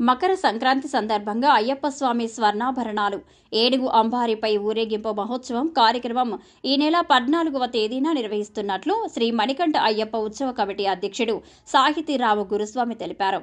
మకర సంక్రాంతి సందర్భంగా అయ్యప్ప స్వామి స్వర్ణాభరణాలు. ఏడుగు అంబారిపై ఊరేగింపు మహోత్సవం కార్యక్రమం ఈ నెల పద్నాలుగవ తేదీన నిర్వహిస్తున్నట్లు శ్రీ మణికంఠ అయ్యప్ప ఉత్సవ కమిటీ అధ్యక్షుడు సాహితీరావు గురుస్వామి తెలిపారు.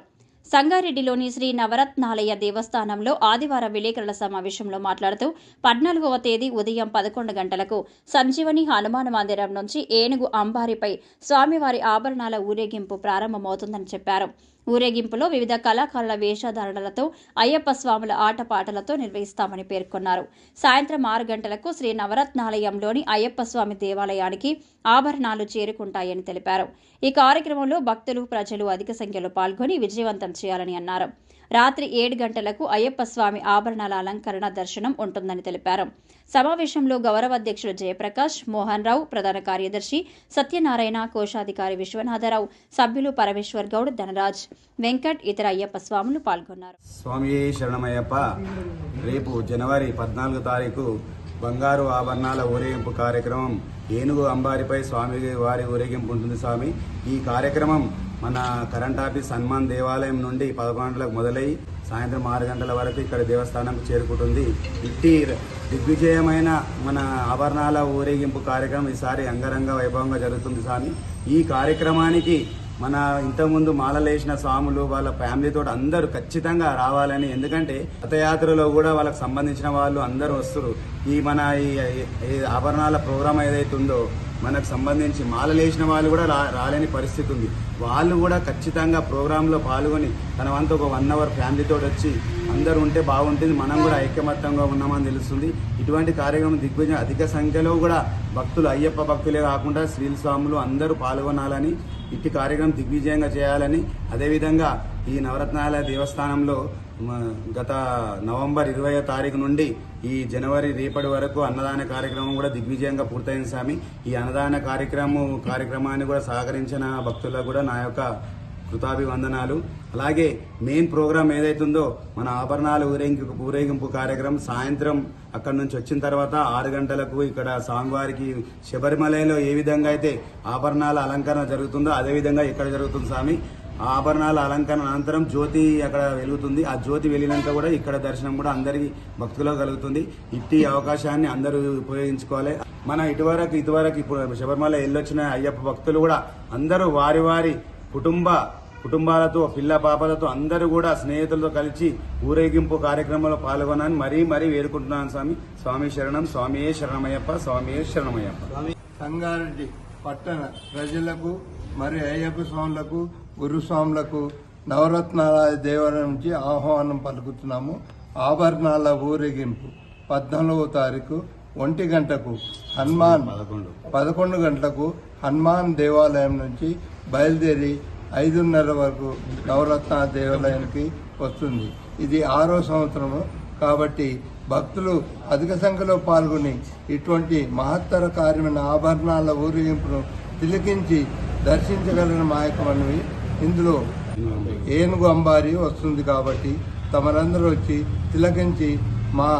సంగారెడ్డిలోని శ్రీ నవరత్నాలయ దేవస్థానంలో ఆదివారం విలేకరుల సమావేశంలో మాట్లాడుతూ పద్నాలుగవ తేదీ ఉదయం పదకొండు గంటలకు సంజీవని హనుమాన్ మందిరం నుంచి ఏనుగు అంబారిపై స్వామివారి ఆభరణాల ఊరేగింపు ప్రారంభమవుతుందని చెప్పారు. ఊరేగింపులో వివిధ కళాకారుల వేషధారణలతో అయ్యప్ప స్వాముల ఆటపాటలతో నిర్వహిస్తామని పేర్కొన్నారు. సాయంత్రం ఆరు గంటలకు శ్రీ నవరత్నాలయంలోని అయ్యప్ప స్వామి దేవాలయానికి ఆభరణాలు చేరుకుంటాయని తెలిపారు. ఈ కార్యక్రమంలో భక్తులు ప్రజలు అధిక సంఖ్యలో పాల్గొని విజయవంతం చేయాలని అన్నారు. రాత్రి ఏడు గంటలకు అయ్యప్ప స్వామి ఆభరణాల అలంకరణ దర్శనం ఉంటుందని తెలిపారు. సమావేశంలో గౌరవ అధ్యక్షుడు జయప్రకాష్ మోహన్ రావు ప్రధాన కార్యదర్శి సత్యనారాయణ కోశాధికారి విశ్వనాథరావు సభ్యులు పరమేశ్వర్ గౌడ్ ధనరాజ్ వెంకట్ ఇతర అయ్యప్ప స్వాములు పాల్గొన్నారు. స్వామి శరణమయ్యప్ప రేపు జనవరి పద్నాలుగు తారీఖు బంగారు ఆభరణాల ఊరేగింపు కార్యక్రమం ఏనుగు అంబారిపై స్వామి వారి ఊరేగింపు ఉంటుంది స్వామి. ఈ కార్యక్రమం మన కరెంట్ ఆఫీస్ హనుమాన్ దేవాలయం నుండి పదకొండు గంటలకు మొదలై సాయంత్రం ఆరు గంటల వరకు ఇక్కడ దేవస్థానంకు చేరుకుంటుంది. ఇట్టి దిగ్విజయమైన మన ఆభరణాల ఊరేగింపు కార్యక్రమం ఈసారి అంగరంగ వైభవంగా జరుగుతుంది స్వామి. ఈ కార్యక్రమానికి మన ఇంతకుముందు మాలలేసిన స్వాములు వాళ్ళ ఫ్యామిలీతో అందరూ ఖచ్చితంగా రావాలని. ఎందుకంటే రథయాత్రలో కూడా వాళ్ళకి సంబంధించిన వాళ్ళు అందరూ వస్తారు. ఈ మన ఈ ఈ ఆభరణాల ప్రోగ్రాం ఏదైతే ఉందో మనకు సంబంధించి మాలలేసిన వాళ్ళు కూడా రా రాలేని పరిస్థితి ఉంది. వాళ్ళు కూడా ఖచ్చితంగా ప్రోగ్రాంలో పాల్గొని తన వంతు ఒక వన్ అవర్ ఫ్యామిలీతో వచ్చి అందరూ ఉంటే బాగుంటుంది మనం కూడా ఐక్యమత్యంగా ఉన్నామని తెలుస్తుంది. ఇటువంటి కార్యక్రమం దిగ్విజయం అధిక సంఖ్యలో కూడా భక్తులు అయ్యప్ప భక్తులే కాకుండా శ్రీల స్వాములు అందరూ పాల్గొనాలని ఇట్టి కార్యక్రమం దిగ్విజయంగా చేయాలని అదేవిధంగా ఈ నవరత్నాల దేవస్థానంలో గత నవంబర్ ఇరవయో తారీఖు నుండి ఈ జనవరి రేపటి వరకు అన్నదాన కార్యక్రమం కూడా దిగ్విజయంగా పూర్తయింది స్వామి. ఈ అన్నదాన కార్యక్రమం కార్యక్రమాన్ని కూడా సహకరించిన భక్తులకు కూడా నా యొక్క కృతాభివందనాలు. అలాగే మెయిన్ ప్రోగ్రామ్ ఏదైతుందో మన ఆభరణాలు ఊరేగింపు ఊరేగింపు కార్యక్రమం సాయంత్రం అక్కడ నుంచి వచ్చిన తర్వాత ఆరు గంటలకు ఇక్కడ స్వామివారికి శబరిమలలో ఏ విధంగా అయితే ఆభరణాల అలంకరణ జరుగుతుందో అదే విధంగా ఇక్కడ జరుగుతుంది స్వామి. ఆభరణాల అలంకరణ అనంతరం జ్యోతి అక్కడ వెలుగుతుంది. ఆ జ్యోతి వెళ్ళినాక కూడా ఇక్కడ దర్శనం కూడా అందరికీ భక్తులకు కలుగుతుంది. ఇట్టి అవకాశాన్ని అందరూ ఉపయోగించుకోవాలి. మన ఇటువరకు ఇటువరకు ఇప్పుడు శబరిమల వెళ్ళొచ్చిన అయ్యప్ప భక్తులు కూడా అందరూ వారి వారి కుటుంబ కుటుంబాలతో పిల్ల పాపలతో అందరూ కూడా స్నేహితులతో కలిసి ఊరేగింపు కార్యక్రమంలో పాల్గొనని మరీ మరీ వేడుకుంటున్నాను స్వామి. స్వామి శరణం స్వామియే శరణమయ్యప్ప స్వామియే శరణమయ్యప్ప. సంగారెడ్డి పట్టణ ప్రజలకు మరియు అయ్యప్ప స్వాములకు గురుస్వాములకు నవరత్నాల దేవాలయం నుంచి ఆహ్వానం పలుకుతున్నాము. ఆభరణాల ఊరేగింపు పద్నాలుగవ తారీఖు ఒంటి గంటకు హనుమాన్ పదకొండు. పదకొండు గంటలకు హనుమాన్ దేవాలయం నుంచి బయలుదేరి ఐదున్నర వరకు నవరత్న దేవాలయానికి వస్తుంది. ఇది ఆరో సంవత్సరము కాబట్టి భక్తులు అధిక సంఖ్యలో పాల్గొని ఇటువంటి మహత్తర కార్యమైన ఆభరణాల ఊరేగింపును తిలకించి దర్శించగలిగిన మాయకమన్నవి ఇందులో ఏనుగు అంబారి వస్తుంది కాబట్టి తమరందరూ వచ్చి తిలకించి మా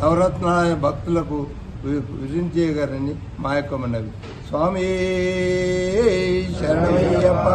నవరత్నాలయ భక్తులకు వి- విధించేయగలని మా యొక్క మనవి స్వామి శరణయ్యప్ప